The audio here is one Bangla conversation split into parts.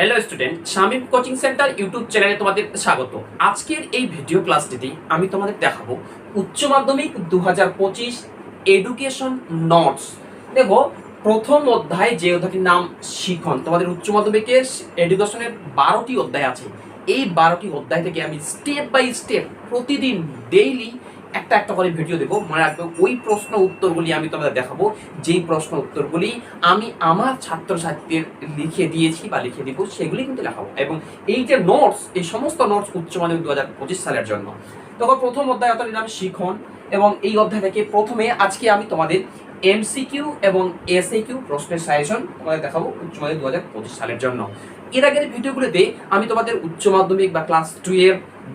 Hello student Shamim coaching centre YouTube চ্যানেলে তোমাদের স্বাগত। আজকের এই ভিডিও ক্লাসটিতে আমি তোমাদের দেখাবো উচ্চ মাধ্যমিক দু হাজার পঁচিশ এডুকেশন নটস দেখো, প্রথম অধ্যায় যে অধ্যায়টির নাম শিখন, তোমাদের উচ্চ মাধ্যমিকের এডুকেশনের বারোটি অধ্যায় আছে। এই বারোটি অধ্যায় থেকে আমি স্টেপ বাই স্টেপ প্রতিদিন ডেইলি একটা একটা করে ভিডিও দেবো। মনে রাখবে ওই প্রশ্ন উত্তরগুলি আমি তোমাদের দেখাবো। যেই প্রশ্ন উত্তরগুলি আমি আমার ছাত্রছাত্রীদের লিখে দিয়েছি বা লিখে দিব, সেগুলি কিন্তু লেখাবো এবং এই যে নোটস এই সমস্ত নোটস উচ্চ মাধ্যমিক দু হাজার পঁচিশ সালের জন্য। তখন প্রথম অধ্যায় অর্থাৎ নাম শিখন এবং এই অধ্যায় থেকে প্রথমে আজকে আমি তোমাদের এমসিকিউ এবং এসএকিউ প্রশ্নের সাজেশন তোমাদের দেখাবো উচ্চ মাধ্যমিক দু হাজার পঁচিশ সালের জন্য। এর আগের ভিডিওগুলোতে আমি তোমাদের উচ্চ মাধ্যমিক বা ক্লাস টু এর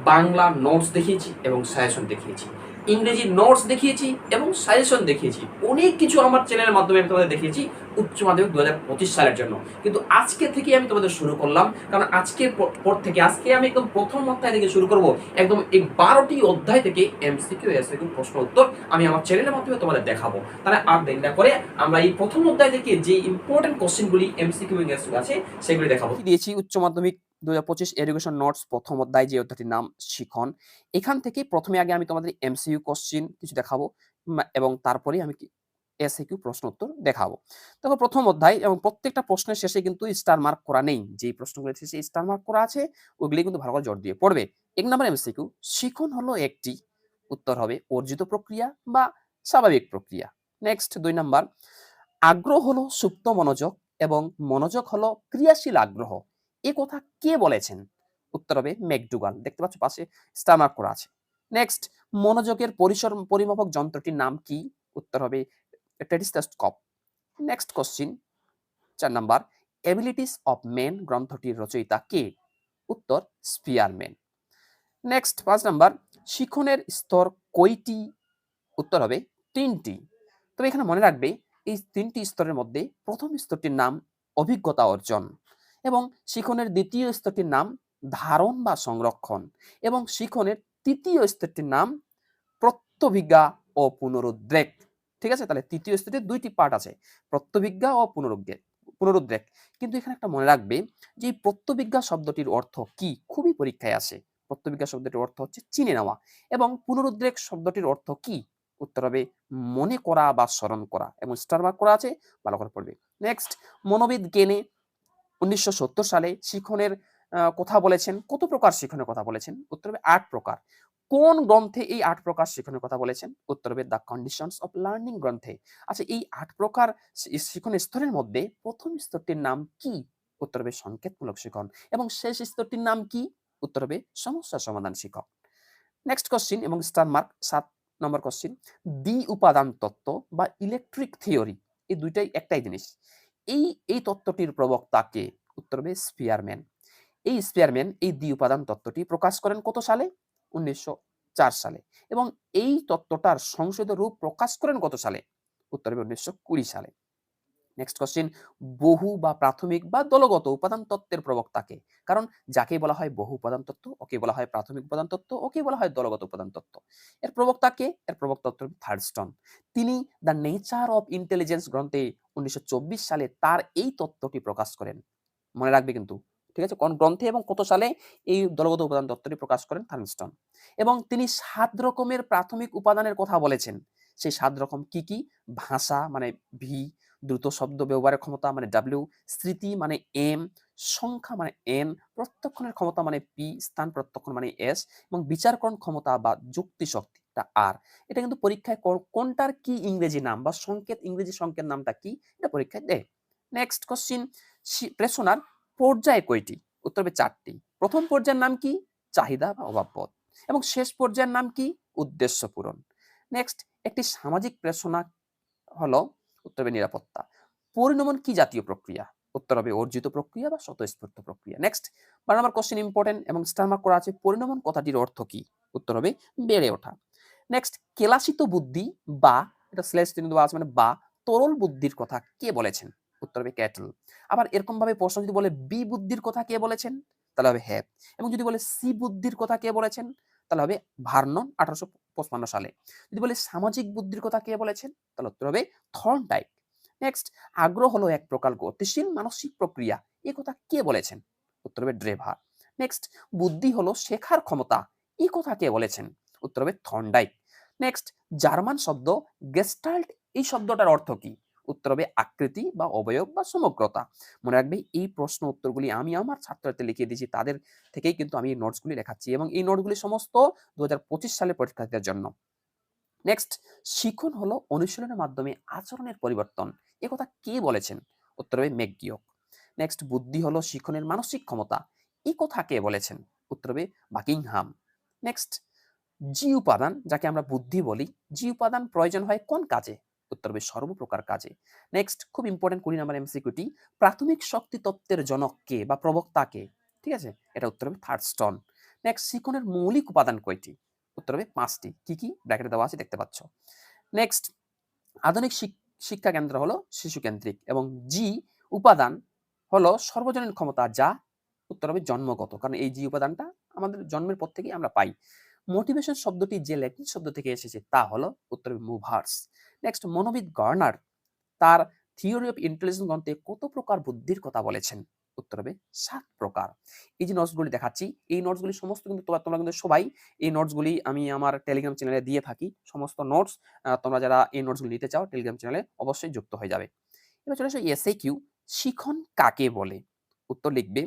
বাংলা নোটস দেখিয়েছি এবং সাজেশন দেখিয়েছি। ইংরেজি নোটস দেখিয়েছি এবং সাজেশন দেখিয়েছি। অনেক কিছু আমার চ্যানেলের মাধ্যমে আমি তোমাদের দেখিয়েছি উচ্চ মাধ্যমিক দু হাজার পঁচিশ সালের জন্য। কিন্তু আজকে থেকে আমি তোমাদের শুরু করলাম, কারণ আজকের পর- থেকে আজকে আমি একদম প্রথম অধ্যায় থেকে শুরু করব। একদম এই বারোটি অধ্যায় থেকে এমসিকিউ এসিকিউ প্রশ্ন উত্তর আমি আমার চ্যানেলের মাধ্যমে তোমাদের দেখাবো। তাহলে আর দেরি না করে আমরা এই প্রথম অধ্যায় থেকে যে ইম্পর্টেন্ট কোশ্চেনগুলি এমসিকিউ এসিকিউ আছে, সেগুলি দেখাবো। দিয়েছি? উচ্চ মাধ্যমিক দু হাজার পঁচিশ এডুকেশন নোটস প্রথম অধ্যায় যে অধ্যায়টির নাম শিখন, এখান থেকে প্রথমে আগে আমি তোমাদের এমসিইউ কোশ্চিন কিছু দেখাবো এবং তারপরে আমি এসএকিউ প্রশ্ন উত্তর দেখাবো। দেখো প্রথম অধ্যায় এবং প্রত্যেকটা প্রশ্নের শেষে কিন্তু স্টার মার্ক করা নেই। যেই প্রশ্নগুলো শেষে স্টার মার্ক করা আছে ওগুলি কিন্তু ভালো করে জোর দিয়ে পড়বে। এক নম্বর এমসিকিউ শিখন হলো একটি, উত্তর হবে অর্জিত প্রক্রিয়া বা স্বাভাবিক প্রক্রিয়া। নেক্সট দুই নাম্বার, আগ্রহ হলো সুপ্ত মনোযোগ এবং মনোযোগ হলো ক্রিয়াশীল আগ্রহ। এ কথা কে বলেছেন? উত্তর হবে ম্যাকডুগাল দেখতে পাচ্ছ পাশে স্টার মার্ক করা আছে। নেক্সট, মনোযোগের পরিসর, পরিমাপক যন্ত্রটির নাম কি? উত্তর হবে টেরিস্টাস্কোপ নেক্সট কোশ্চিন, চার নাম্বার এবিলিটিস অফ মেন গ্রন্থটির রচয়িতা কে? উত্তর স্পিয়ারম্যান নেক্সট, পাঁচ নাম্বার, শিখনের স্তর কয়টি? উত্তর হবে তিনটি। তবে এখানে মনে রাখবে, এই তিনটি স্তরের মধ্যে প্রথম স্তরটির নাম অভিজ্ঞতা অর্জন। এবং শিখনের দ্বিতীয় স্তরটির নাম ধারণ বা সংরক্ষণ এবং শিখনের তৃতীয় স্তরটির নাম প্রত্যভিজ্ঞা ও পুনরুদ্রেক। ঠিক আছে? তাহলে তৃতীয় স্তরের দুইটি পার্ট আছে, প্রত্যভিজ্ঞা ও পুনরুদ্রেক পুনরুদ্রেক। কিন্তু এখানে একটা মনে রাখবে যে প্রত্যভিজ্ঞা শব্দটির অর্থ কি? খুবই পরীক্ষায় আসে। প্রত্যভিজ্ঞা শব্দটির অর্থ হচ্ছে চিনে নেওয়া এবং পুনরুদ্রেক শব্দটির অর্থ কি? উত্তর হবে মনে করা বা স্মরণ করা এবং স্টার মার্ক করা আছে, ভালো করে পড়বে। নেক্সট মনোবিদ জ্ঞানে উনিশশো সত্তর সালে শিখনের কথা বলেছেন। কত প্রকার শিখনের কথা বলেছেন? উত্তর হবে আট প্রকার। কোন গ্রন্থে এই আট প্রকার শিখনের কথা বলেছেন? উত্তর হবে দ্য কন্ডিশনস অফ লার্নিং গ্রন্থে। আচ্ছা এই আট প্রকার শি- শিখন স্তরের মধ্যে প্রথম স্তরটির নাম কি? উত্তর হবে সংকেতমূলক শিখন। এবং শেষ স্তরটির নাম কি? উত্তর হবে সমস্যা সমাধান শিখন। নেক্সট কোশ্চিন এবং স্টার মার্ক সাত নম্বর কোশ্চিন দ্বি উপাদান তত্ত্ব বা ইলেকট্রিক থিওরি এই দুইটাই একটাই জিনিস। এই এই তত্ত্বটির প্রবক্তাকে উত্তর হবে স্পিয়ারম্যান। এই স্পিয়ারম্যান এই দ্বি উপাদান তত্ত্বটি প্রকাশ করেন কত সালে? উনিশশো চার সালে। এবং এই তত্ত্বটার সংশোধিত রূপ প্রকাশ করেন কত সালে? উত্তর হবে উনিশশো সালে। নেক্সট কোশ্চিন বহু বা প্রাথমিক বা দলগত উপাদান তত্ত্বের প্রবক্তাকে কারণ যাকে বলা হয় বহু উপাদান তত্ত্ব, ওকে বলা হয় প্রাথমিক উপাদান তত্ত্ব, ওকে বলা হয় দলগত উপাদান তত্ত্ব। এর প্রবক্তাকে, এর প্রবক্তা উত্তর থার্ডস্টন তিনি দ্য নেচার অফ ইন্টেলিজেন্স গ্রন্থে উনিশশো চব্বিশ সালে তার এই তত্ত্বটি প্রকাশ করেন। মনে রাখবে কিন্তু, ঠিক আছে? কোন গ্রন্থে এবং কত সালে এই দলগত উপাদান তত্ত্বটি প্রকাশ করেন? থার্ডস্টন এবং তিনি সাত রকমের প্রাথমিক উপাদানের কথা বলেছেন। সেই সাত রকম কি কি? ভাষা মানে ভি, দ্রুত শব্দ, ব্যবহারের ক্ষমতা মানে ডাব্লিউ, স্মৃতি মানে এম, সংখ্যা মানে এন, প্রত্যক্ষণের ক্ষমতা মানে পি, স্থান প্রত্যক্ষণ মানে এস, এবং বিচারকরণ ক্ষমতা বা যুক্তি শক্তিটা আর এটা কিন্তু পরীক্ষায় কোনটার কি ইংরেজি নাম বা সংকেত, ইংরেজি সংকেত নামটা কি, এটা পরীক্ষায় দেয়। নেক্সট কোশ্চিন প্রেষণার পর্যায় কয়টি? উত্তর হবে চারটি। প্রথম পর্যায়ের নাম কি? চাহিদা বা অভাববোধ এবং শেষ পর্যায়ের নাম কি? উদ্দেশ্য পূরণ। নেক্সট একটি সামাজিক প্রেষণা হলো, উত্তর হবে নিরাপত্তা। পরিণমন কি জাতীয় প্রক্রিয়া? উত্তর হবে অর্জিত প্রক্রিয়া বা স্বতঃস্ফূর্ত প্রক্রিয়া। নেক্সট বারো নম্বর কোশ্চেন ইম্পর্টেন্ট এবং স্টার মার্ক করা আছে। পরিণমন কথাটির অর্থ কি? উত্তর হবে বেড়ে ওঠা। নেক্সট কেলাসিত বুদ্ধি বা, এটা স্লেশ চিহ্ন দেওয়া আছে মানে বা, তরল বুদ্ধির কথা কে বলেছেন? উত্তর হবে ক্যাটল। আবার এরকম ভাবে প্রশ্ন যদি বলে বি বুদ্ধির কথা কে বলেছেন? তাহলে হবে হ্যাপ। এবং যদি বলে সি বুদ্ধির কথা কে বলেছেন? তাহলে হবে ভার্নন আঠারোশো পঁচপান্ন সালে। যদি বলে সামাজিক বুদ্ধির কথা কে বলেছেন? তাহলে উত্তর হবে থর্নডাইক নেক্সট আগ্রহ হলো এক প্রকার গতিশীল মানসিক প্রক্রিয়া। এ কথা কে বলেছেন? উত্তর হবে ড্রেভার নেক্সট বুদ্ধি হলো শেখার ক্ষমতা। এ কথা কে বলেছেন? উত্তর হবে থন্ডাইক নেক্সট জার্মান শব্দ গেস্টাল্ট এই শব্দটার অর্থ কি? উত্তর হবে আকৃতি বা অবয়ব বা সমগ্রতা। মনে রাখবে, এই প্রশ্ন উত্তরগুলি আমি আমার ছাত্রদের লিখিয়ে দিয়েছি, তাদের থেকেই কিন্তু আমি এই নোটসগুলি লেখাচ্ছি এবং এই নোটগুলি সমস্ত দু সালে পরীক্ষার্থীদের জন্য। নেক্সট শিখন হলো অনুশীলনের মাধ্যমে আচরণের পরিবর্তন। এ কথা কে বলেছেন? উত্তর হবে মেগিয়ক নেক্সট বুদ্ধি হলো শিখনের মানসিক ক্ষমতা। এই কথা কে বলেছেন? উত্তর হবে বাকিংহাম। নেক্সট জি উপাদান, যাকে আমরা বুদ্ধি বলি, জি উপাদান প্রয়োজন হয় কোন কাজে? উত্তর হবে সর্বপ্রকার কাজে। নেক্সট খুব ইম্পর্টেন্ট কুড়ি নাম্বার এমসিকিউটি প্রাথমিক শক্তি তত্ত্বের জনক কে বা প্রবক্তা কে? ঠিক আছে? এটা উত্তর হবে থার্ড স্টন নেক্সট শিখনের মৌলিক উপাদান কয়টি? উত্তর হবে পাঁচটি। কি কি? ব্র্যাকেটে দেওয়া আছে, দেখতে পাচ্ছ। নেক্সট আধুনিক শিক- শিক্ষা কেন্দ্র হলো শিশু কেন্দ্রিক এবং জি উপাদান হলো সর্বজনীন ক্ষমতা যা, উত্তর হবে জন্মগত। কারণ এই জি উপাদানটা আমাদের জন্মের পর থেকেই আমরা পাই। মোটিভেশন শব্দটি যে ল্যাটিন শব্দ থেকে এসেছে তা হলো উত্তর মুভার্স নেক্সট মনোবিদ গার্নার তার থিওরি অফ ইন্টেলিজেন্স গ্রন্থে কত প্রকার বুদ্ধির কথা বলেছেন? উত্তর হবে সাত প্রকার। এই যে নোটসগুলি দেখাচ্ছি, এই নোটসগুলি সমস্ত কিন্তু তোমরা কিন্তু সবাই এই নোটসগুলি আমি আমার টেলিগ্রাম চ্যানেলে দিয়ে থাকি। সমস্ত নোটস তোমরা যারা এই নোটসগুলি নিতে চাও টেলিগ্রাম চ্যানেলে অবশ্যই যুক্ত হয়ে যাবে। এবার চলে আসো এসএ কিউ শিখন কাকে বলে? উত্তর লিখবে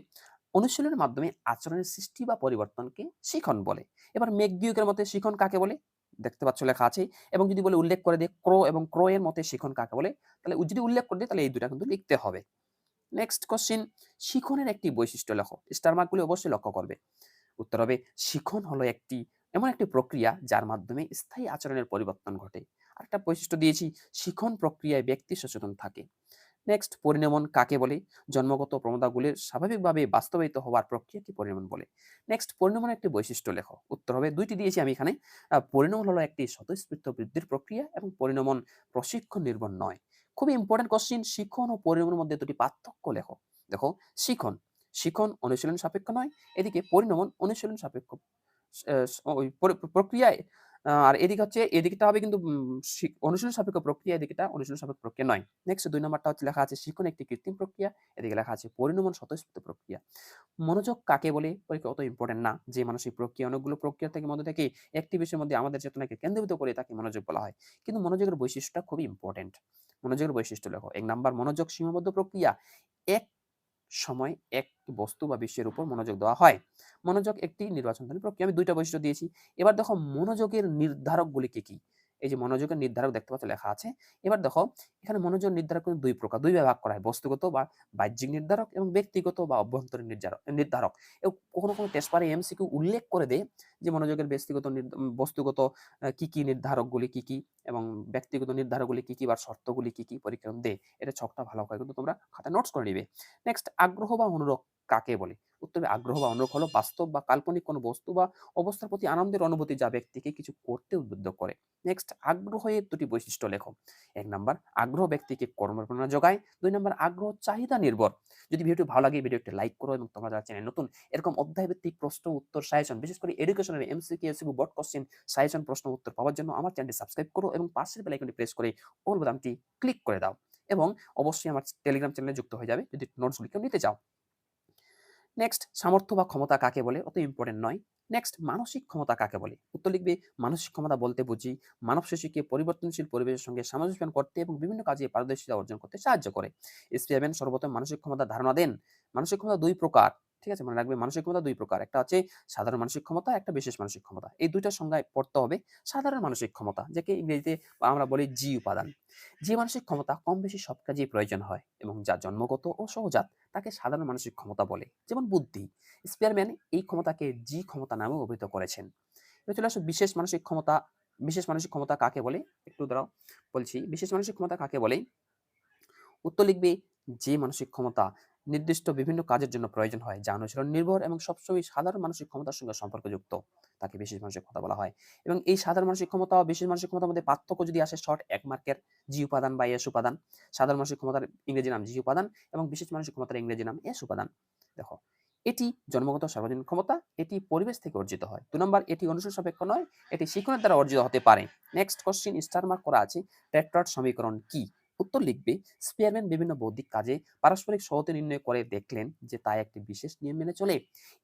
অনুশীলনের মাধ্যমে আচরণের সৃষ্টি বা পরিবর্তনকে শিখন বলে। এবার মেঘবিয়োগের মতে শিখন কাকে বলে? দেখতে পাচ্ছ লেখা আছে এবং যদি বলে উল্লেখ করে দে ক্রো এবং ক্রো এর মতে শিখন কাকে বলে? তাহলে যদি উল্লেখ করে দেয় তাহলে এই দুটা কিন্তু লিখতে হবে। নেক্সট কোশ্চিন, শিখনের একটি বৈশিষ্ট্য লেখো। স্টার মার্কগুলি অবশ্যই লক্ষ্য করবে। উত্তর হবে, শিখন হলো একটি, এমন একটি প্রক্রিয়া যার মাধ্যমে স্থায়ী আচরণের পরিবর্তন ঘটে। আরেকটা বৈশিষ্ট্য দিয়েছি, শিখন প্রক্রিয়ায় ব্যক্তি সচেতন থাকে। নেক্সট পরিণমন কাকে বলে? জন্মগত প্রবণতাগুলির স্বাভাবিকভাবে বাস্তবায়িত হওয়ার প্রক্রিয়াকে পরিণমন বলে? নেক্সট পরিণমন একটি বৈশিষ্ট্য লেখো। উত্তর হবে দুইটি দিয়েছি আমি এখানে। পরিণমন হলো একটি স্বতঃস্ফূর্ত বৃদ্ধির প্রক্রিয়া এবং পরিণমন প্রশিক্ষণ নির্ভর নয়। খুবই ইম্পর্টেন্ট কোশ্চিন শিক্ষণ ও পরিণমনের মধ্যে দুটি পার্থক্য লেখো। দেখো, শিখন শিখন অনুশীলন সাপেক্ষ নয়, এদিকে পরিণমন অনুশীলন সাপেক্ষ প্রক্রিয়ায় আর এদিকে হচ্ছে, এদিকটা হবে কিন্তু অনুশীলন সাপেক্ষ প্রক্রিয়া, এদিকটা অনুশীলন সাপেক্ষ প্রক্রিয়া নয়। নেক্সট দুই নম্বরটা হচ্ছে লেখা আছে শিখন একটি কৃত্রিম প্রক্রিয়া, এদিকে লেখা আছে, পরিণমন স্বতঃস্ফূর্ত প্রক্রিয়া। মনোযোগ কাকে বলে? পরীক্ষা অত ইম্পর্টেন্ট না। যে মানসিক প্রক্রিয়া, অনেকগুলো প্রক্রিয়া থেকে মধ্যে থেকে, একটি বিষয়ের মধ্যে আমাদের চেতনাকে কেন্দ্রীভূত করে তাকে মনোযোগ বলা হয়। কিন্তু মনোযোগের বৈশিষ্ট্যটা খুবই ইম্পর্টেন্ট মনোযোগের বৈশিষ্ট্য লেখো। এক নাম্বার, মনোযোগ সীমাবদ্ধ প্রক্রিয়া। এক সময় এক বস্তু বা বিশ্বের উপর মনোযোগ দেওয়া হয়। মনোযোগ একটি নির্বাচনকারী প্রক্রিয়া। আমি দুইটা বৈশিষ্ট্য দিয়েছি। এবার দেখো মনোযোগের নির্ধারকগুলি কি কি? এই যে মনোযোগের নির্ধারক দেখতে পাচ্ছ লেখা আছে। এবার দেখো, এখানে মনোযোগ নির্ধারক কিন্তু দুই প্রকার, দুই ভাগ করা হয়, বস্তুগত বা বাহ্যিক নির্ধারক এবং ব্যক্তিগত বা অভ্যন্তরীণ নির্ধারক নির্ধারক। এবং কখনো কোনো টেস্ট পারে এমসিকিউ উল্লেখ করে দেয় যে মনোযোগের ব্যক্তিগত বস্তুগত কি কি নির্ধারকগুলি কি কি এবং ব্যক্তিগত নির্ধারকগুলি কি কি বা শর্তগুলি কি কি পরীক্ষা দেয়। এটা ছকটা ভালো হয় কিন্তু তোমরা খাতা নোটস করে নিবে। নেক্সট আগ্রহ বা অনুরোধ কাকে বলে? উত্তরে আগ্রহ বা অনুরোধ হলো বাস্তব বা কাল্পনিক কোনো বস্তু বা অবস্থার প্রতি আনন্দের অনুভূতি যা ব্যক্তিকে কিছু করতে উদ্বুদ্ধ করে। নেক্সট আগ্রহের দুটি বৈশিষ্ট্য লেখো। এক নাম্বার, আগ্রহ ব্যক্তিকে কর্মপ্রেরণা যোগায়। দুই নাম্বার, আগ্রহ চাহিদা নির্ভর। যদি ভিডিওটি ভালো লাগে, ভিডিওটি লাইক করো এবং তোমরা যারা চ্যানেল নতুন, এরকম অধ্যায় ভিত্তিক প্রশ্ন, উত্তর সাজেশন বিশেষ করে এডুকেশনের এমসিকি এসিবু বট কোশ্চেন সাজেশন প্রশ্ন, উত্তর পাওয়ার জন্য আমার চ্যানেলটি সাবস্ক্রাইব করো এবং পাশের বেল আইকনটি প্রেস করে অল বোতামটি ক্লিক করে দাও। এবং অবশ্যই আমার টেলিগ্রাম চ্যানেলে যুক্ত হয়ে যাবে। যদি নোটসগুলি কেউ নিতে চাও। নেক্সট সামর্থ্য বা ক্ষমতা কাকে বলে? অত ইম্পর্টেন্ট নয়। নেক্সট মানসিক ক্ষমতা কাকে বলে? উত্তর লিখবে, মানসিক ক্ষমতা বলতে বুঝি, মানব শিশুকে পরিবর্তনশীল পরিবেশের সঙ্গে সামঞ্জস্য করতে এবং বিভিন্ন কাজে পারদর্শিতা অর্জন করতে সাহায্য করে। এসপিএমএন সর্বপ্রথম মানসিক ক্ষমতা ধারণা দেন। মানসিক ক্ষমতা দুই প্রকার। ঠিক আছে? মনে রাখবে মানসিক ক্ষমতা দুই প্রকার। একটা হচ্ছে সাধারণ মানসিক ক্ষমতা, একটা বিশেষ মানসিক ক্ষমতা। এই দুইটার সংজ্ঞায় পড়তে হবে সাধারণ মানসিক ক্ষমতা, যাকে ইংরেজিতে আমরা বলি জি উপাদান। যে মানসিক ক্ষমতা কম বেশি সব কাজেই প্রয়োজন হয় এবং যা জন্মগত ও সহজাত তাকে সাধারণ মানসিক ক্ষমতা বলে। যেমন বুদ্ধি, স্পিয়ারম্যান এই ক্ষমতাকে জি ক্ষমতা নামেও অভিহিত করেছেন। এবার চলে আসো, বিশেষ মানসিক ক্ষমতা, বিশেষ মানসিক ক্ষমতা কাকে বলে? একটু দাঁড়াও, বলছি বিশেষ মানসিক ক্ষমতা কাকে বলে? উত্তর লিখবে যে মানসিক ক্ষমতা নির্দিষ্ট বিভিন্ন কাজের জন্য প্রয়োজন হয়, যা অনুশীলন নির্ভর এবং সবসময় সাধারণ মানসিক ক্ষমতার সঙ্গে সম্পর্কযুক্ত। তাকে বিশেষ মানসিক ক্ষমতা বলা হয়। এবং এই সাধারণ মানসিক ক্ষমতা ও বিশেষ মানসিক ক্ষমতার মধ্যে পার্থক্য যদি আসে শর্ট এক মার্কের জি উপাদান বা এস উপাদান, সাধারণ মানসিক ক্ষমতার ইংরেজি নাম জি উপাদান এবং বিশেষ মানসিক ক্ষমতার ইংরেজি নাম এস উপাদান। দেখো, এটি জন্মগত সার্বজনীন ক্ষমতা, এটি পরিবেশ থেকে অর্জিত হয়। দু নম্বর, এটি অনুশীলন সাপেক্ষ নয়, এটি শিক্ষণের দ্বারা অর্জিত হতে পারে। নেক্সট কোশ্চিন স্টার মার্ক করা আছে। টেট্রাট সমীকরণ কি? উত্তর লিখবে স্পিয়ারম্যান বিভিন্ন বৌদ্ধিক কাজে পারস্পরিক সহতে নির্ণয় করে দেখলেন যে তা একটি বিশেষ নিয়ম মেনে চলে।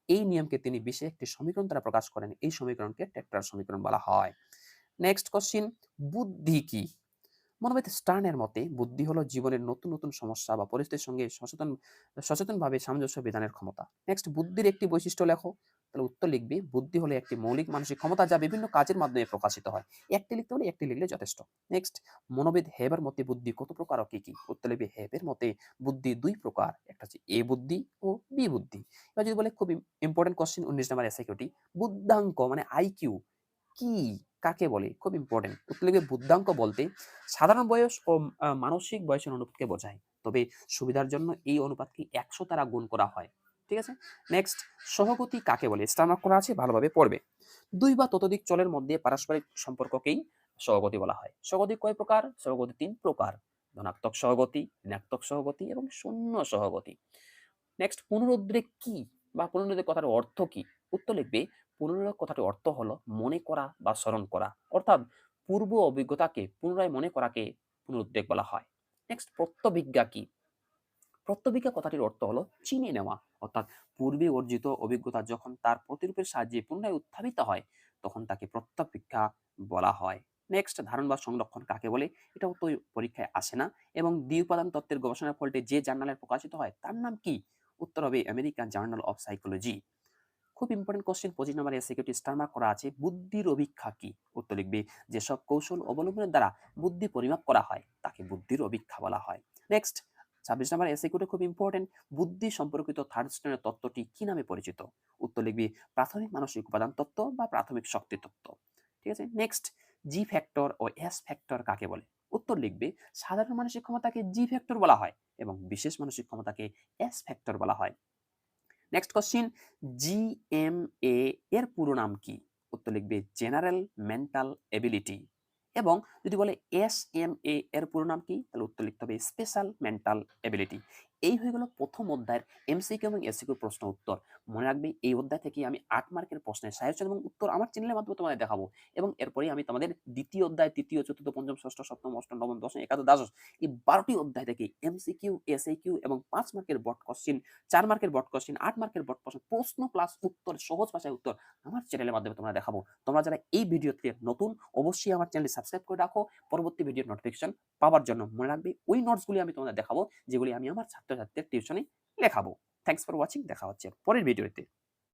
এই নিয়মকে তিনি বিশেষ একটি সমীকরণ দ্বারা প্রকাশ করেন। এই সমীকরণকে টেট্রার সমীকরণ বলা হয়। নেক্সট কোশ্চিন বুদ্ধি কি? মনোবিদ স্টার্নের মতে, বুদ্ধি হলো জীবনের নতুন নতুন সমস্যা বা পরিস্থিতির সঙ্গে সচেতন, সচেতনভাবে সামঞ্জস্য বিধানের ক্ষমতা। নেক্সট বুদ্ধির একটি বৈশিষ্ট্য লেখো। তাহলে উত্তর লিখবে, বুদ্ধি হলো একটি মৌলিক মানসিক ক্ষমতা যা বিভিন্ন কাজের মাধ্যমে প্রকাশিত হয়। একটি লিখতে হলে একটি লিখলে যথেষ্ট। নেক্সট মনোবিদ হেবের মতে বুদ্ধি কত প্রকার ও কি কি? উত্তর লিখবে, হেবের মতে বুদ্ধি দুই প্রকার। একটা হচ্ছে এ বুদ্ধি ও বি বুদ্ধি। এবার যদি বলে খুব ইম্পর্টেন্ট কোশ্চেন উনিশ নাম্বার এসআইকিউটি বুদ্ধাঙ্ক মানে আইকিউ কি? কাকে বলে? খুব ইম্পর্টেন্ট উত্তর লিখবে, বুদ্ধাঙ্ক বলতে সাধারণ বয়স ও মানসিক বয়সের অনুপাতকে বোঝায়। তবে সুবিধার জন্য এই অনুপাতকে একশো দ্বারা গুণ করা হয়। ঠিক আছে? নেক্সট সহগতি কাকে বলে? স্টারমার্ক করা আছে, ভালোভাবে পড়বে। দুই বা ততোধিক চলের মধ্যে পারস্পরিক সম্পর্ককেই সহগতি বলা হয়। সহগতি কয় প্রকার? সহগতি তিন প্রকার। ধনাত্মক সহগতি, ঋণাত্মক সহগতি এবং শূন্য সহগতি। নেক্সট পুনরুদ্রেক কি বা পুনরুদ্রেক কথার অর্থ কি? উত্তর লিখবে পুনরুদ্রেক কথাটির অর্থ হলো মনে করা বা স্মরণ করা। অর্থাৎ পূর্ব অভিজ্ঞতাকে, পুনরায় মনে করাকে পুনরুদ্রেক বলা হয়। নেক্সট প্রত্যবিজ্ঞা কি? প্রত্যবিজ্ঞা কথাটির অর্থ হলো চিনে নেওয়া। অর্থাৎ পূর্বে অর্জিত অভিজ্ঞতা যখন তার প্রতিরূপের সাহায্যে পুনরায় উত্থাপিত হয়, তখন তাকে প্রত্যবিজ্ঞা বলা হয়। নেক্সট ধারণ বা সংরক্ষণ কাকে বলে? এটাও তো পরীক্ষায় আসে না এবং দ্বি উপাদান তত্ত্বের গবেষণার ফলটি যে জার্নালে প্রকাশিত হয়, তার নাম কি? উত্তর হবে আমেরিকান জার্নাল অফ সাইকোলজি। খুব ইম্পর্টেন্ট কোশ্চেন পঁচিশ নম্বরে সিকিউরিটি স্টারমার্ক করা আছে, বুদ্ধির অভিক্ষা কি? উত্তর লিখবে, যেসব কৌশল অবলম্বনের দ্বারা বুদ্ধি পরিমাপ করা হয়, তাকে বুদ্ধির অভিক্ষা বলা হয়। নেক্সট ছাব্বিশ নম্বর এসিকিউটি খুব ইম্পর্টেন্ট বুদ্ধি সম্পর্কিত থার্ড স্ট্যান্ডার্ড তত্ত্বটি কি নামে পরিচিত? উত্তর লিখবি, প্রাথমিক মানসিক উপাদান তত্ত্ব বা প্রাথমিক শক্তি তত্ত্ব। ঠিক আছে? নেক্সট জি ফ্যাক্টর ও এস ফ্যাক্টর কাকে বলে? উত্তর লিখবে, সাধারণ মানসিক ক্ষমতাকে জি ফ্যাক্টর বলা হয় এবং বিশেষ মানসিক ক্ষমতাকে এস ফ্যাক্টর বলা হয়। Next question G M A এর পুরো নাম কি? উত্তর লিখবে জেনারেল মেন্টাল এবিলিটি এবং যদি বলে এস এম এ এর পুরো নাম কি? তাহলে উত্তর লিখতে হবে স্পেশাল মেন্টাল এবিলিটি এই হয়ে গেল প্রথম অধ্যায়ের এমসিকিউ এবং এসিকিউ প্রশ্ন উত্তর। মনে রাখবে এই অধ্যায় থেকে আমি আট মার্কের প্রশ্নের সাজেশন এবং উত্তর আমার চ্যানেলের মাধ্যমে তোমাদের দেখাবো এবং এরপরে আমি তোমাদের দ্বিতীয় অধ্যায়, তৃতীয়, চতুর্থ, পঞ্চম, ষষ্ঠ, সপ্তম, অষ্টম, নবম, দশম, একাদশ, দ্বাদশ এই বারোটি অধ্যায় থেকে এমসিকিউ এসএকিউ এবং পাঁচ মার্কের বট কোশ্চিন চার মার্কের বট কোশ্চিন আট মার্কের বট প্রশ্ন প্রশ্ন প্লাস উত্তর, সহজ ভাষায় উত্তর আমার চ্যানেলের মাধ্যমে তোমরা দেখাবো। তোমরা যারা এই ভিডিওতে নতুন, অবশ্যই আমার চ্যানেলটি সাবস্ক্রাইব করে রাখো। পরবর্তী ভিডিওর নোটিফিকেশন পাওয়ার জন্য মনে রাখবে ওই নোটসগুলি আমি তোমাদের দেখাবো, যেগুলি আমি আমার ছাত্রছাত্রীদের টিউশনে লেখাবো। থ্যাংকস ফর ওয়াচিং দেখা হচ্ছে পরের ভিডিওতে।